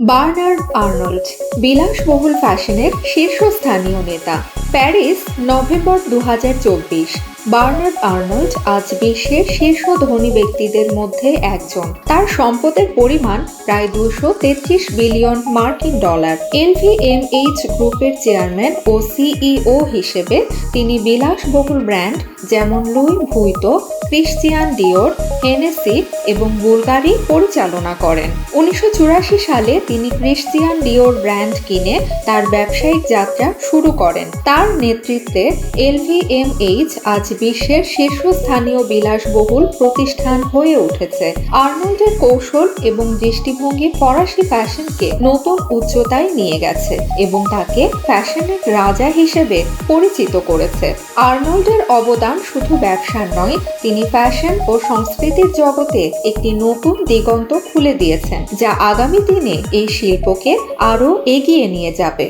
Bernard Arnold বিলাসবহুল ফ্যাশনের শীর্ষস্থানীয় নেতা প্যারিস নভেম্বর দু হাজার চব্বিশ। বার্নার্ড আর্নল্ড আজ বিশ্বের শীর্ষ ধনী ব্যক্তিদের মধ্যে একজন। তার সম্পদের পরিমাণ প্রায় দুশো তেত্রিশ বিলিয়ন মার্কিন ডলার। এলভিএমএইচ গ্রুপের চেয়ারম্যান ও সিইও হিসেবে তিনি বিলাসবহুল ব্র্যান্ড যেমন Louis Vuitton, Christian Dior, Hennessy এবং বুলগারি পরিচালনা করেন। উনিশশো চুরাশি সালে তিনি ক্রিশ্চিয়ান ডিওর ব্র্যান্ড কিনে তার ব্যবসায়িক যাত্রা শুরু করেন। তার নেতৃত্বে এলভিএমএইচ আজ বিশ্বের শীর্ষস্থানীয় বিলাসবহুল প্রতিষ্ঠান হয়ে উঠেছে। আর্নল্ডের কৌশল এবং দৃষ্টিভঙ্গি ফরাসি ফ্যাশনকে নতুন উচ্চতায় নিয়ে গেছে এবং তাকে ফ্যাশনের রাজা হিসেবে পরিচিত করেছে। আর্নল্ডের অবদান শুধু ব্যবসার নয়, তিনি ফ্যাশন ও সংস্কৃতির জগতে একটি নতুন দিগন্ত খুলে দিয়েছেন, যা আগামী দিনে এই শিল্পকে আরও এগিয়ে নিয়ে যাবে।